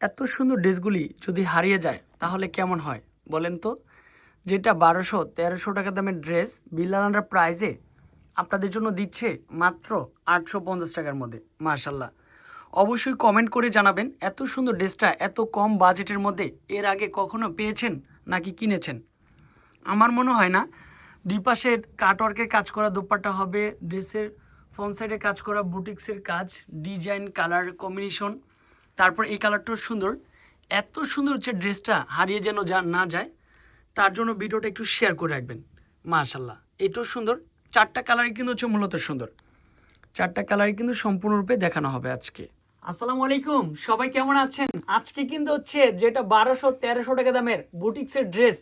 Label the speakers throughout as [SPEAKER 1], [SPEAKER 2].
[SPEAKER 1] এত সুন্দর ড্রেসগুলি যদি হারিয়ে যায়, তাহলে কেমন হয়? বলেন তো। যেটা বারোশো, তেরোশো টাকা দামের ড্রেস, বিল্লালান্ডার প্রাইজে আপনাদের জন্য দিচ্ছে মাত্র আটশো পঞ্চাশ টাকার মধ্যে মার্শাল্লাহ অবশ্যই কমেন্ট করে জানাবেন, এত সুন্দর ড্রেসটা এত কম বাজেটের মধ্যে এর আগে কখনো পেয়েছেন নাকি কিনেছেন? আমার মনে হয় না। দুই পাশে কাটওয়ার্কের কাজ করা দোপাট্টা হবে, ড্রেসের ফ্রন্ট সাইডে কাজ করা বুটিক্সের কাজ, ডিজাইন, কালার কম্বিনেশন তারপর এই কালারটাও সুন্দর। এত সুন্দর হচ্ছে ড্রেসটা হারিয়ে যেন যা না যায়, তার জন্য ভিডিওটা একটু শেয়ার করে রাখবেন। মাশাল্লাহ এটাও সুন্দর। চারটা কালারই কিন্তু হচ্ছে মূলত সুন্দর। চারটা কালারই কিন্তু সম্পূর্ণরূপে দেখানো হবে আজকে। আসসালামু আলাইকুম, সবাই কেমন আছেন? আজকে কিন্তু হচ্ছে যেটা বারোশো, তেরোশো টাকা দামের বুটিক্সের ড্রেস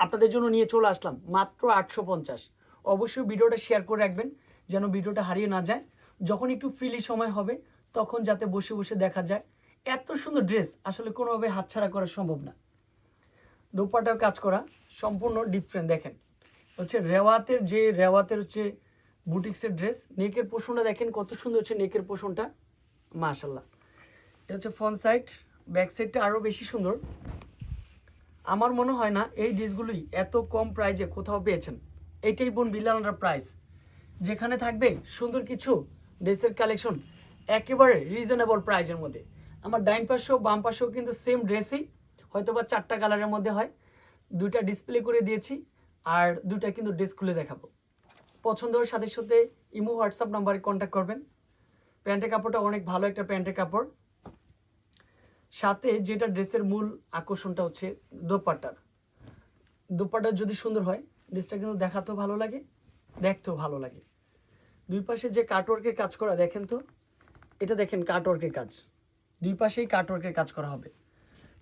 [SPEAKER 1] আপনাদের জন্য নিয়ে চলে আসলাম, মাত্র আটশো পঞ্চাশ। অবশ্যই ভিডিওটা শেয়ার করে রাখবেন, যেন ভিডিওটা হারিয়ে না যায়। যখন একটু ফ্রিলি সময় হবে, তখন যাতে বসে বসে দেখা যায়। এত সুন্দর ড্রেস আসলে কোনোভাবে হাতছাড়া করা সম্ভব না। দোপাটাও কাজ করা, সম্পূর্ণ ডিফারেন্ট দেখেন। হচ্ছে রেওয়াতের যে, রেওয়াতের হচ্ছে বুটিক্সের ড্রেস নেকের পোষণটা দেখেন কত সুন্দর হচ্ছে নেকের পোষণটা। মাশাল্লাহ এটা হচ্ছে ফ্রন্ট সাইড ব্যাক সাইডটা আরও বেশি সুন্দর। আমার মনে হয় না এই ড্রেসগুলোই এত কম প্রাইজে কোথাও পেয়েছেন। এটাই বোন বিলানার প্রাইস যেখানে থাকবে সুন্দর কিছু ড্রেসের কালেকশন একেবারে রিজনেবল প্রাইজের মধ্যে। আমার ডাইন পাশেও বাম পাশেও কিন্তু সেম ড্রেসই হয়তো বা চারটা কালারের মধ্যে হয়। দুইটা ডিসপ্লে করে দিয়েছি, আর দুইটা কিন্তু ড্রেস খুলে দেখাবো। পছন্দ হওয়ার সাথে সাথে ইমো হোয়াটসঅ্যাপ নাম্বারে কন্ট্যাক্ট করবেন। প্যান্টের কাপড়টা অনেক ভালো একটা প্যান্টের কাপড়। সাথে যেটা ড্রেসের মূল আকর্ষণটা হচ্ছে দোপাট্টার। দোপাট্টা যদি সুন্দর হয় ড্রেসটা কিন্তু দেখাতেও ভালো লাগে, দেখতেও ভালো লাগে। দুই পাশে যে কাটওয়ার্কের কাজ করা, দেখেন তো, এটা দেখেন কাটওয়ার্কের কাজ। দুই পাশেই কাটওয়ার্কের কাজ করা হবে।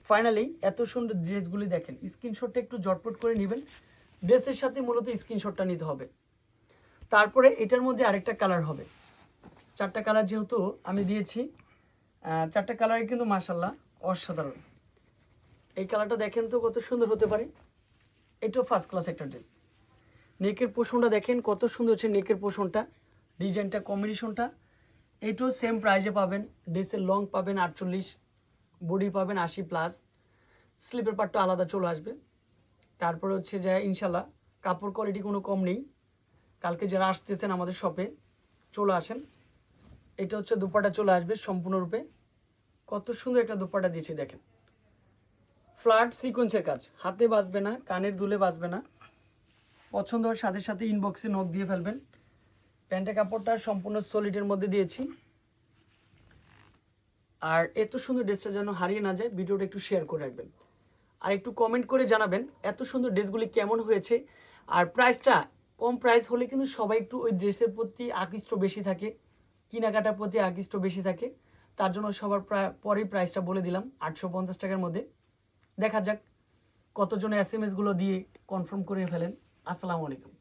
[SPEAKER 1] ফাইনালি এত সুন্দর ড্রেসগুলি দেখেন। স্ক্রিনশটটা একটু জটপট করে নেবেন। ড্রেসের সাথে মূলত স্ক্রিনশটটা নিতে হবে। তারপরে এটার মধ্যে আরেকটা কালার হবে। চারটা কালার যেহেতু আমি দিয়েছি চারটা কালারই কিন্তু মাসাল্লাহ অসাধারণ। এই কালারটা দেখেন তো কত সুন্দর হতে পারে। এটাও ফার্স্ট ক্লাস একটা ড্রেস নেকের পোষণটা দেখেন কত সুন্দর হচ্ছে নেকের পোষণটা, ডিজাইনটা কম্বিনেশনটা এটাও সেম প্রাইজে পাবেন। ড্রেসের লং পাবেন আটচল্লিশ বডি পাবেন আশি প্লাস স্লিপের পার্টটা আলাদা চলে আসবে। তারপরে হচ্ছে যে ইনশাল্লাহ কাপড় কোয়ালিটি কোনো কম নেই। কালকে যারা আসতেছেন আমাদের শপে চলে আসেন। এটা হচ্ছে দুপাটা চলে আসবে সম্পূর্ণরূপে। কত সুন্দর একটা দুপাটা দিয়েছি দেখেন। ফ্ল্যাট সিকোয়েন্সের কাজ। হাতে বাজবে না, কানের দুলে বাঁচবে না। পছন্দ হওয়ার সাথে সাথে ইনবক্সে নোট দিয়ে ফেলবেন। প্যান্টের কাপড়টা সম্পূর্ণ সলিডের মধ্যে দিয়েছি। আর এত সুন্দর ড্রেসটা যেন হারিয়ে না যায়, ভিডিওটা একটু শেয়ার করে রাখবেন। আর একটু কমেন্ট করে জানাবেন, এত সুন্দর ড্রেসগুলি কেমন হয়েছে? আর প্রাইসটা কম প্রাইস হলে কিন্তু সবাই একটু ওই ড্রেসের প্রতি আকৃষ্ট বেশি থাকে, কেনাকাটার প্রতি আকৃষ্ট বেশি থাকে। তার জন্য সবার প্রায় পরেই প্রাইসটা বলে দিলাম, আটশো পঞ্চাশ টাকার মধ্যে। দেখা যাক কতজন এস এম এসগুলো দিয়ে কনফার্ম করে ফেলেন। আসসালামু আলাইকুম।